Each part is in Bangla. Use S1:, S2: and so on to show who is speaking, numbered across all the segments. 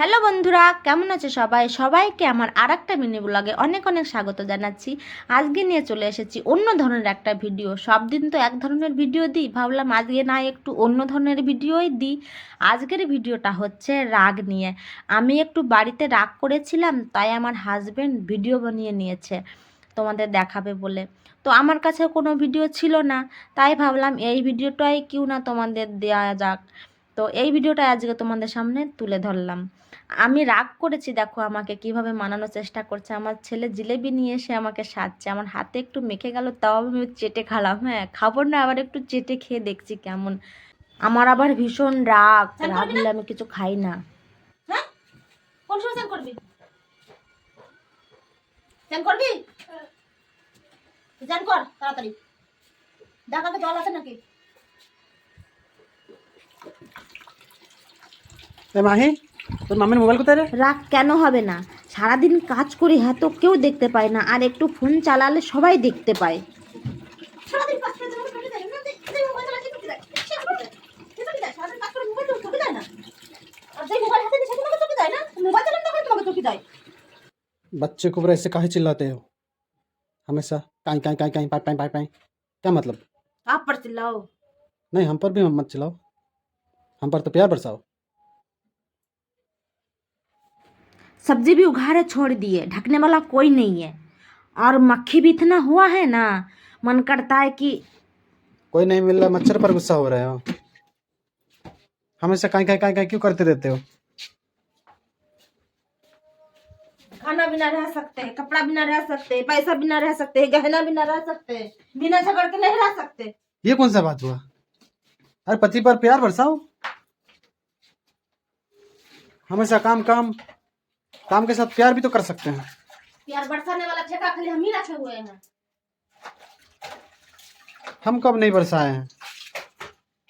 S1: হ্যালো বন্ধুরা, কেমন আছে সবাই? সবাইকে আমার আর একটা মিনি ব্লগে অনেক অনেক স্বাগত জানাচ্ছি। আজকে নিয়ে চলে এসেছি অন্য ধরনের একটা ভিডিও। সব দিন তো এক ধরনের ভিডিও দিই। ভাবলাম আজকে না একটু অন্য ধরনের ভিডিওই দিই। আজকের ভিডিওটা হচ্ছে রাগ নিয়ে। আমি একটু বাড়িতে রাগ করেছিলাম, তাই আমার হাজব্যান্ড ভিডিও বানিয়ে নিয়েছে, তোমাদের দেখাবে বলে। তো আমার কাছে কোনো ভিডিও ছিল না, তাই ভাবলাম এই ভিডিওটাই কেউ না তোমাদের দেওয়া যাক। তো এই ভিডিওটা আজকে তোমাদের সামনে তুলে ধরলাম। আমি রাগ করেছি দেখো আমাকে কীভাবে মানানোর চেষ্টা করছে। আমার ছেলে জিলেবি নিয়ে এসে আমাকে সাজছে। আমার হাতে একটু মেখে গেল তাও আমি চেটে খালাম হ্যাঁ। খাব না আবার একটু চেটে খেয়ে দেখছি কেমন। আমার আবার ভীষণ রাগ রাগ হলে আমি কিছু খাই না।
S2: হ্যাঁ? কোন করবি? করবি? কর তাড়াতাড়ি। ডাকাতে জল আছে নাকি?
S3: মাহি তোর মামির মোবাইল কোথায় রে
S1: রাগ কেন হবে না সারাদিন কাজ করি হ্যাঁ তো কেউ দেখতে পায় না আর একটু ফোন চালালে সবাই দেখতে পায়
S2: সারাদিন কাজ করে যখন চোখে যায় না যে মোবাইল চালাচ্ছে চোখে যায় সে চোখে যায় সে চোখে যায় সারাদিন কাজ করে মোবাইল চোখে যায় না আর যে মোবাইল হাতে নিয়ে সে তোমাকে চোখে যায় না মোবাইল চালানো তখন তোমাকে চোখে যায়
S3: बच्चे को ऐसे काहे चिल्लाते हो हमेशा काई काई काई काई पाई पाई पाई पाई क्या मतलब
S2: आप पर चिल्लाओ
S3: नहीं हम पर भी मत चिल्लाओ हम पर तो प्यार बरसाओ
S1: सब्ज़ी भी उघाड़े छोड़ दिए ढकने वाला कोई नहीं है। और मक्खी भी इतना हुआ है ना मन करता है कि
S3: कोई नहीं मिल रहा मच्छर पर गुस्सा हो रहे हो। हमेशा काई काई क्यों करते रहते हो?
S2: खाना बिना रह सकते हैं कपड़ा बिना रह सकते हैं पैसा बिना रह सकते हैं गहना बिना रह सकते हैं बिना झगड़ के नहीं रह सकते।
S3: ये कौन सा बात हुआ? अरे पति पर प्यार बरसाओ। हमेशा काम काम काम के साथ प्यार भी तो कर सकते हैं।
S2: प्यार बरसाने वाला ठेका खाली हम ही रखे हुए हैं।
S3: हम कब नहीं बरसाए हैं?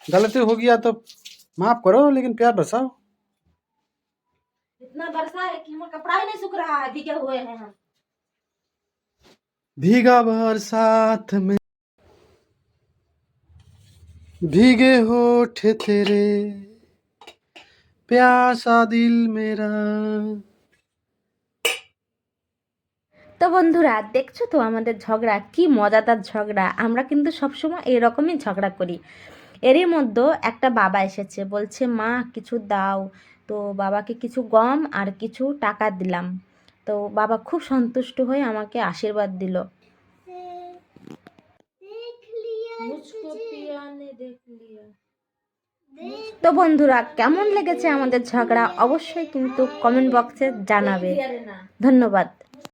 S3: गलती हो गया तो माफ़ करो लेकिन प्यार बरसाओ।
S2: इतना बरसा है कि हमारा कपड़ा ही नहीं सूख रहा है भीगे हुए हैं हम।
S3: भीगा बरसात में। भीगे होठ तेरे प्यासा दिल मेरा।
S1: তো বন্ধুরা দেখছ তো আমাদের ঝগড়া? কি মজাদার ঝগড়া? আমরা কিন্তু সবসময় এরকমই ঝগড়া করি। এরই মধ্যে একটা বাবা এসেছে বলছে মা কিছু দাও। তো বাবাকে কিছু গম আর কিছু টাকা দিলাম। তো বাবা খুব সন্তুষ্ট হয়ে আমাকে আশীর্বাদ দিল। তো বন্ধুরা কেমন লেগেছে আমাদের ঝগড়া? অবশ্যই কিন্তু কমেন্ট বক্সে জানাবে। ধন্যবাদ।